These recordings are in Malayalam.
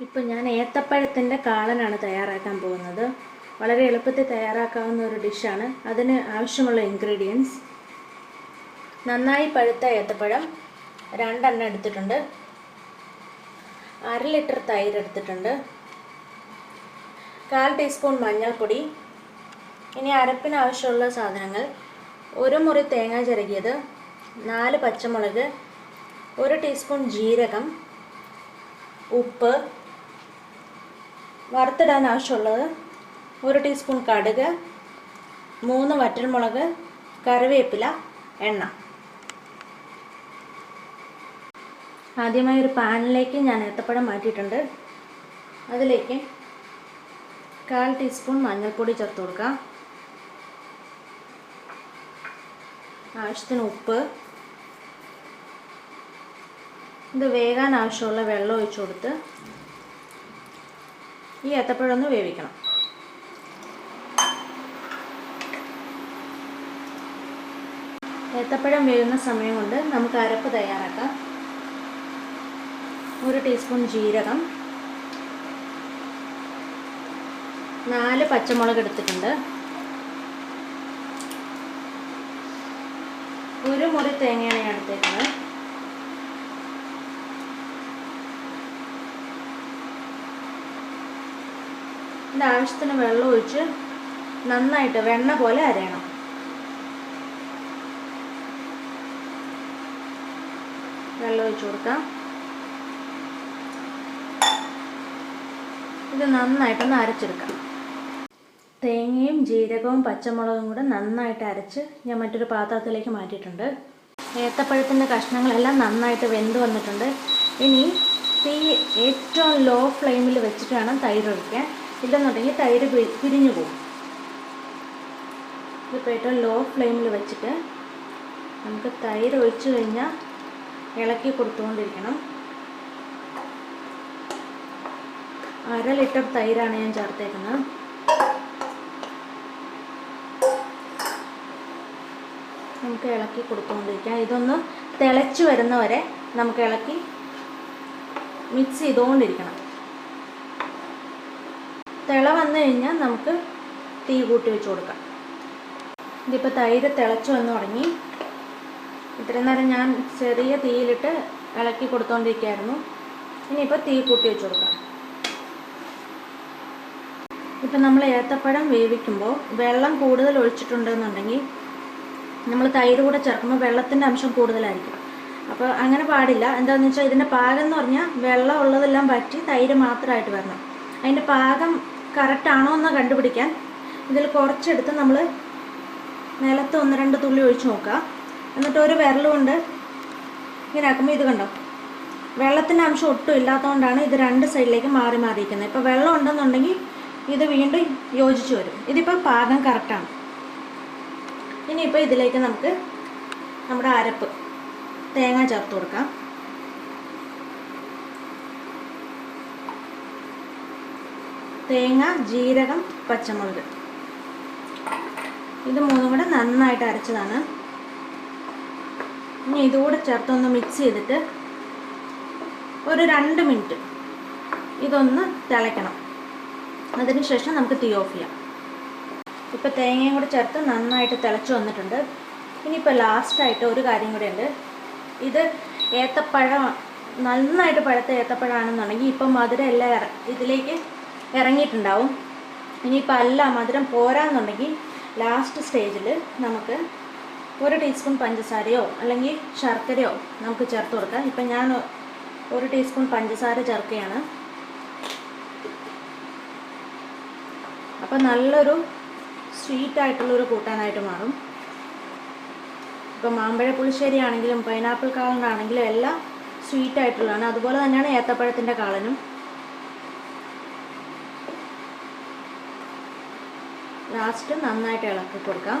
ഇപ്പം ഞാൻ ഏത്തപ്പഴത്തിന്റെ കാളനാണ് തയ്യാറാക്കാൻ പോകുന്നത്. വളരെ എളുപ്പത്തിൽ തയ്യാറാക്കാവുന്ന ഒരു ഡിഷാണ്. അതിന് ആവശ്യമുള്ള ഇൻഗ്രീഡിയൻസ് നന്നായി പഴുത്ത ഏത്തപ്പഴം രണ്ടെണ്ണം എടുത്തിട്ടുണ്ട്. അര ലിറ്റർ തൈര് എടുത്തിട്ടുണ്ട്. കാൽ ടീസ്പൂൺ മഞ്ഞൾപ്പൊടി. ഇനി അരപ്പിന് ആവശ്യമുള്ള സാധനങ്ങൾ. ഒരു മുറി തേങ്ങ ചിരകിയത്. നാല് പച്ചമുളക്. ഒരു ടീസ്പൂൺ ജീരകം. ഉപ്പ്. വറുത്തിടാൻ ആവശ്യമുള്ളത് ഒരു ടീസ്പൂൺ കടുക് മൂന്ന് വറ്റൽമുളക് കറിവേപ്പില എണ്ണ. ആദ്യമായി ഒരു പാനിലേക്ക് ഞാൻ ഏത്തപ്പഴം മാറ്റിയിട്ടുണ്ട്. അതിലേക്ക് കാൽ ടീസ്പൂൺ മഞ്ഞൾപ്പൊടി ചേർത്ത് കൊടുക്കുക ആവശ്യത്തിന് ഉപ്പ്. ഇത് വേകാൻ ആവശ്യമുള്ള വെള്ളം ഒഴിച്ചു കൊടുത്ത് ഈ ഏത്തപ്പഴം ഒന്ന് വേവിക്കണം. ഏത്തപ്പഴം വേവുന്ന സമയം കൊണ്ട് നമുക്ക് അരപ്പ് തയ്യാറാക്കാം. ഒരു ടീസ്പൂൺ ജീരകം. നാല് പച്ചമുളക് എടുത്തിട്ടുണ്ട്. ഒരു മുറി തേങ്ങയാണ് ഞാൻ എടുത്തേക്കുന്നത്. ഇത് ആവശ്യത്തിന് വെള്ളം ഒഴിച്ച് നന്നായിട്ട് വെണ്ണ പോലെ അരയണം. വെള്ളം ഒഴിച്ച് കൊടുക്കാം. ഇത് നന്നായിട്ടൊന്ന് അരച്ചെടുക്കാം. തേങ്ങയും ജീരകവും പച്ചമുളകും കൂടെ നന്നായിട്ട് അരച്ച് ഞാൻ മറ്റൊരു പാത്രത്തിലേക്ക് മാറ്റിയിട്ടുണ്ട്. ഏത്തപ്പഴത്തിന്റെ കഷ്ണങ്ങളെല്ലാം നന്നായിട്ട് വെന്ത് വന്നിട്ടുണ്ട്. ഇനി തീ ഏറ്റവും ലോ ഫ്ലെയിമിൽ വെച്ചിട്ട് വേണം തൈര് ഒഴിക്കാൻ. ഇല്ലെന്നുണ്ടെങ്കിൽ തൈര് പിരിഞ്ഞു പോകും. ഏറ്റവും ലോ ഫ്ലെയിമിൽ വെച്ചിട്ട് നമുക്ക് തൈര് ഒഴിച്ചു കഴിഞ്ഞാൽ ഇളക്കി കൊടുത്തുകൊണ്ടിരിക്കണം. അര ലിറ്റർ തൈരാണ് ഞാൻ ചേർത്തേക്കുന്നത്. നമുക്ക് ഇളക്കി കൊടുത്തുകൊണ്ടിരിക്കാം. ഇതൊന്ന് തിളച്ചു വരുന്നവരെ നമുക്ക് ഇളക്കി മിക്സ് ചെയ്തുകൊണ്ടിരിക്കണം. തിള വന്നു കഴിഞ്ഞാൽ നമുക്ക് തീ കൂട്ടി വെച്ച് കൊടുക്കാം. ഇതിപ്പോൾ തൈര് തിളച്ച് വന്ന് തുടങ്ങി. ഇത്രയും നേരം ഞാൻ ചെറിയ തീയിലിട്ട് ഇളക്കി കൊടുത്തോണ്ടിരിക്കുകയായിരുന്നു ഇനിയിപ്പോൾ തീ കൂട്ടി വെച്ച് കൊടുക്കാം. ഇപ്പം നമ്മൾ ഏത്തപ്പഴം വേവിക്കുമ്പോൾ വെള്ളം കൂടുതൽ ഒഴിച്ചിട്ടുണ്ടെന്നുണ്ടെങ്കിൽ നമ്മൾ തൈര് കൂടെ ചേർക്കുമ്പോൾ വെള്ളത്തിന്റെ അംശം കൂടുതലായിരിക്കും. അപ്പോൾ അങ്ങനെ പാടില്ല. എന്താണെന്ന് വെച്ചാൽ ഇതിന്റെ പാകം എന്ന് പറഞ്ഞാൽ വെള്ളം ഉള്ളതെല്ലാം പറ്റി തൈര് മാത്രമായിട്ട് വരണം. അതിന്റെ പാകം കറക്റ്റ് ആണോ എന്ന് കണ്ടുപിടിക്കാൻ ഇതിൽ കുറച്ചെടുത്ത് നമ്മൾ നിലത്ത് ഒന്ന് രണ്ട് തുള്ളി ഒഴിച്ച് നോക്കുക. എന്നിട്ട് ഒരു വിരൽ കൊണ്ട് ഇങ്ങനെ ആക്കുമ്പോൾ ഇത് കണ്ടോ? വെള്ളത്തിന്റെ അംശം ഒട്ടും ഇല്ലാത്തതുകൊണ്ടാണ് ഇത് രണ്ട് സൈഡിലേക്ക് മാറി മാറിയിരിക്കുന്നത്. ഇപ്പോൾ വെള്ളം ഉണ്ടെന്നുണ്ടെങ്കിൽ ഇത് വീണ്ടും യോജിച്ച് വരും. ഇതിപ്പോൾ പാകം കറക്റ്റാണ്. ഇനിയിപ്പോൾ ഇതിലേക്ക് നമുക്ക് നമ്മുടെ അരപ്പ് തേങ്ങ ചേർത്ത് കൊടുക്കാം. തേങ്ങ ജീരകം പച്ചമുളക്. ഇത് മൂന്നും കൂടെ നന്നായിട്ട് അരച്ചതാണ്. ഇനി ഇതുകൂടെ ചേർത്തൊന്ന് മിക്സ് ചെയ്തിട്ട് ഒരു രണ്ട് മിനിറ്റ് ഇതൊന്ന് തിളയ്ക്കണം. അതിനുശേഷം നമുക്ക് തീ ഓഫ് ചെയ്യാം. ഇപ്പോൾ തേങ്ങയും കൂടെ ചേർത്ത് നന്നായിട്ട് തിളച്ച് വന്നിട്ടുണ്ട്. ഇനിയിപ്പോൾ ലാസ്റ്റായിട്ട് ഒരു കാര്യം കൂടെ ഉണ്ട്. ഇത് ഏത്തപ്പഴം നന്നായിട്ട് പഴുത്ത ഏത്തപ്പഴമാണെന്നുണ്ടെങ്കിൽ ഇപ്പം മധുരം എല്ലാം ഇതിലേക്ക് ഇറങ്ങിയിട്ടുണ്ടാവും. ഇനിയിപ്പോൾ അല്ല മധുരം പോരാന്നുണ്ടെങ്കിൽ ലാസ്റ്റ് സ്റ്റേജിൽ നമുക്ക് ഒരു ടീസ്പൂൺ പഞ്ചസാരയോ അല്ലെങ്കിൽ ശർക്കരയോ നമുക്ക് ചേർത്ത് കൊടുക്കാം. ഇപ്പം ഞാൻ ഒരു ടീസ്പൂൺ പഞ്ചസാര ചേർക്കുകയാണ്. അപ്പം നല്ലൊരു സ്വീറ്റ് ആയിട്ടുള്ളൊരു കൂട്ടാനായിട്ട് മാറും. ഇപ്പം മാമ്പഴ പുളിശ്ശേരി ആണെങ്കിലും പൈനാപ്പിൾ കാളനാണെങ്കിലും എല്ലാം സ്വീറ്റ് ആയിട്ടുള്ളതാണ്. അതുപോലെ തന്നെയാണ് ഏത്തപ്പഴത്തിന്റെ കാളനും. ലാസ്റ്റ് നന്നായിട്ട് ഇളക്കി കൊടുക്കാം.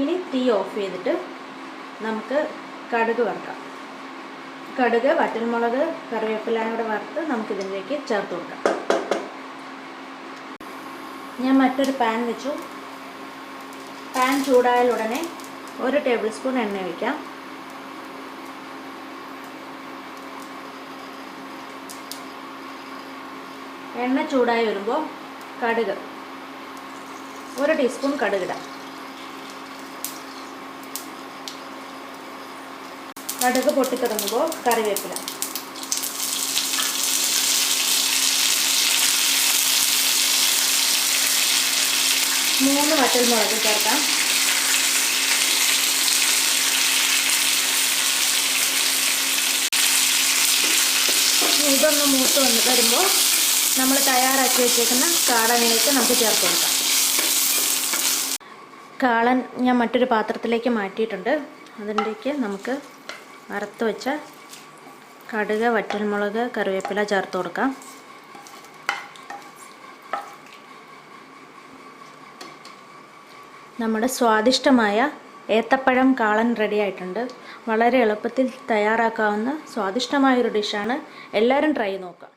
ഇനി തീ ഓഫ് ചെയ്തിട്ട് നമുക്ക് കടുക് വറുക്കാം. കടുക് വറ്റൽമുളക് കറിവേപ്പിലയും കൂടെ വറുത്ത് നമുക്കിതിലേക്ക് ചേർത്ത് കൊടുക്കാം. ഞാൻ മറ്റൊരു പാൻ വെച്ചു. പാൻ ചൂടായാൽ ഉടനെ ഒരു ടേബിൾ സ്പൂൺ എണ്ണ ഒഴിക്കാം. എണ്ണ ചൂടായി വരുമ്പോൾ കടുക്. ഒരു ടീസ്പൂൺ കടുകിടാം കടുക് പൊട്ടിത്തുടങ്ങുമ്പോൾ കറിവേപ്പില. മൂന്ന് വറ്റൽ മുളക് ചേർക്കാം. ഇതൊന്ന് മൂത്ത് വന്ന് വരുമ്പോൾ നമ്മൾ തയ്യാറാക്കി വെച്ചേക്കുന്ന കാടനിലേക്ക് നമുക്ക് ചേർത്ത് കൊടുക്കാം. കാളൻ ഞാൻ മറ്റൊരു പാത്രത്തിലേക്ക് മാറ്റിയിട്ടുണ്ട്. അതിന്റെക്ക് നമുക്ക് വറുത്ത് വെച്ച കടുക് വറ്റൽമുളക് കറിവേപ്പില ചേർത്ത് കൊടുക്കാം. നമ്മുടെ സ്വാദിഷ്ടമായ ഏത്തപ്പഴം കാളൻ റെഡി ആയിട്ടുണ്ട്. വളരെ എളുപ്പത്തിൽ തയ്യാറാക്കാവുന്ന സ്വാദിഷ്ടമായൊരു ഡിഷാണ് എല്ലാവരും ട്രൈ നോക്കുക.